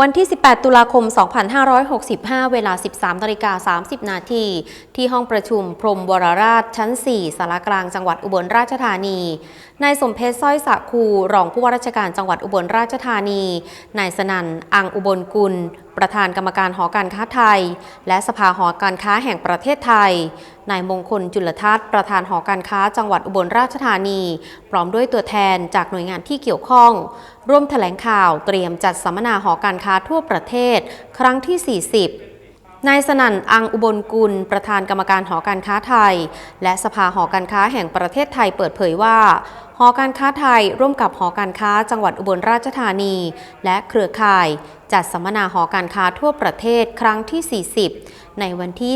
วันที่ 18 ตุลาคม 2565 เวลา 13นาฬิกา30 นาที ที่ห้องประชุมพรมวรราชชั้น 4 สารกลางจังหวัดอุบลราชธานี นายสมเพชรสร้อยสะคู รองผู้ว่าราชการจังหวัดอุบลราชธานี นายสนันอังอุบลกุล ประธานกรรมการหอการค้าไทย และสภาหอการค้าแห่งประเทศไทย นายมงคลจุลทัศน์ประธานหอการค้าจังหวัดอุบลราชธานี พร้อมด้วยตัวแทนจากหน่วยงานที่เกี่ยวข้อง ร่วมแถลงข่าวเตรียมจัดสัมมนาหอการค้าทั่วประเทศ ครั้งที่ 40นายสนั่น อังอุบลกุล ประธานกรรมการหอการค้าไทย และสภาหอการค้าแห่งประเทศไทยเปิดเผยว่า หอการค้าไทยร่วมกับหอการค้าจังหวัดอุบลราชธานี และเครือข่าย จัดสัมมนาหอการค้าทั่วประเทศครั้งที่ 40 ในวันที่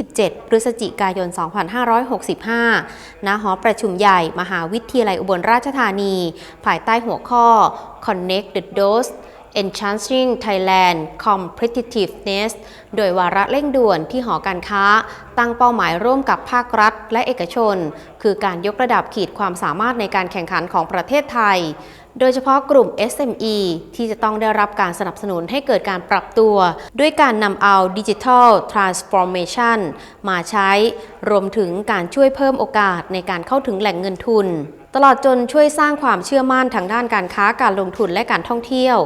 15-27 พฤศจิกายน 2565 ณ หอประชุมใหญ่มหาวิทยาลัยอุบลราชธานี ภายใต้หัวข้อ Connect the Dots Enhancing Thailand Competitiveness โดยวาระเร่งด่วนที่หอการค้า ตั้งเป้าหมายร่วมกับภาครัฐและเอกชน คือการยกระดับขีดความสามารถในการแข่งขันของประเทศไทย โดยเฉพาะกลุ่ม SME ที่จะต้องได้รับการสนับสนุนให้เกิดการปรับตัว ด้วยการนำเอา Digital Transformation มาใช้ รวมถึงการช่วยเพิ่มโอกาสในการเข้าถึงแหล่งเงินทุน ตลอดจนช่วยสร้างความเชื่อมั่นทางด้านการค้าการลงทุนและการท่องเที่ยว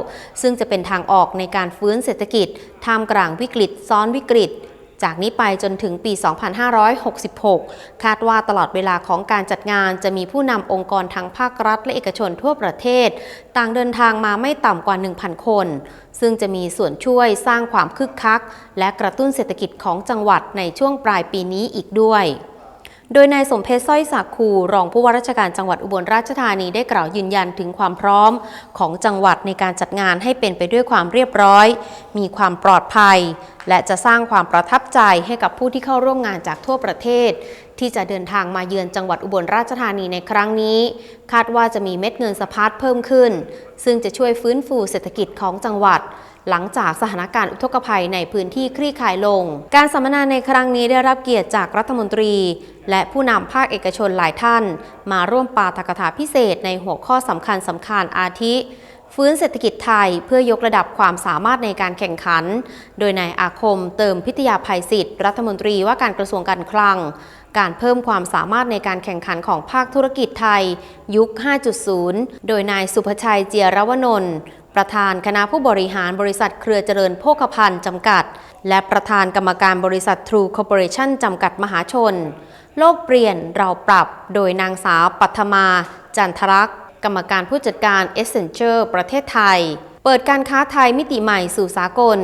ซึ่งจะเป็นทางออกในการฟื้นเศรษฐกิจท่ามกลางวิกฤต ซ้อนวิกฤต จากนี้ไปจนถึงปี 2566 คาดว่าตลอดเวลาของการจัดงานจะมีผู้นำองค์กรทั้งภาครัฐและเอกชนทั่วประเทศ ต่างเดินทางมาไม่ต่ำกว่า 1,000 คน ซึ่งจะมีส่วนช่วยสร้างความคึกคัก และกระตุ้นเศรษฐกิจของจังหวัดในช่วงปลายปีนี้อีกด้วย โดยนายสมเพชรสร้อยสักคูรองผู้ว่าราชการจังหวัดอุบลราชธานีได้กล่าวยืนยันถึงความพร้อมของจังหวัดในการจัดงานให้เป็นไปด้วยความเรียบร้อย มีความปลอดภัย และจะสร้างความประทับใจให้กับผู้ที่เข้าร่วมงานจากทั่วประเทศ ที่จะเดินทางมาเยือนจังหวัดอุบลราชธานีในครั้งนี้ คาดว่าจะมีเม็ดเงินสะพัดเพิ่มขึ้น ซึ่งจะช่วยฟื้นฟูเศรษฐกิจของจังหวัด หลังจากสถานการณ์อุทกภัยในพื้นที่คลี่คลายลง การสัมมนาในครั้งนี้ได้รับเกียรติจากรัฐมนตรี และผู้นำภาคเอกชนหลายท่าน มาร่วมปาฐกถาพิเศษในหัวข้อสำคัญสำคัญอาทิ ฟื้นเศรษฐกิจไทยเพื่อยกระดับความสามารถในการแข่งขัน โดยนายอาคมเติมพิทยาภัยศิษย์รัฐมนตรีว่าการกระทรวงการคลังการเพิ่มความสามารถในการแข่งขันของภาคธุรกิจไทย ยุค 5.0 โดยนายสุภชัยเจียรวนนท์ ประธานคณะผู้บริหารบริษัทเครือเจริญโภคภัณฑ์จำกัด และประธานกรรมการบริษัท True Corporation จำกัดมหาชน โลกเปลี่ยนเราปรับ โดยนางสาวปัทมา จันทรักษ์กรรมการผู้จัดการ e s s e n t u r e ประเทศไทย เปิดการค้าไทยมิติใหม่สู่สากล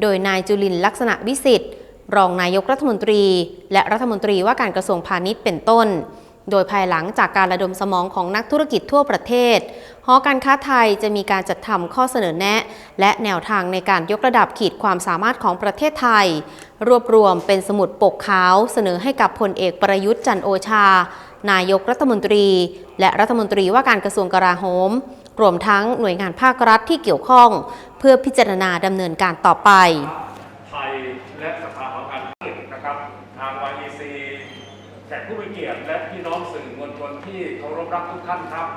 โดยนายจุลินลักษณะวิสิทธิ์รองนายกรัฐมนตรี และรัฐมนตรีว่าการกระทรวงพาณิชย์เป็นต้น โดยภายหลังจากการระดมสมองของนักธุรกิจทั่วประเทศ หอการค้าไทยจะมีการจัดทำข้อเสนอแนะ และแนวทางในการยกระดับขีดความสามารถของประเทศไทย รวบรวมเป็นสมุดปกขาวเสนอให้กับพลเอกประยุทธ์จันโอชา นายกรัฐมนตรี และรัฐมนตรีว่าการกระทรวงกลาโหม รวมทั้งหน่วยงานภาครัฐที่เกี่ยวข้อง เพื่อพิจารณาดำเนินการต่อไปไทยและสภาหอการค้านะครับทาง YEC แขกผู้มีเกียรติและพี่น้องสื่อมวลชนที่เคารพรักทุกท่านครับ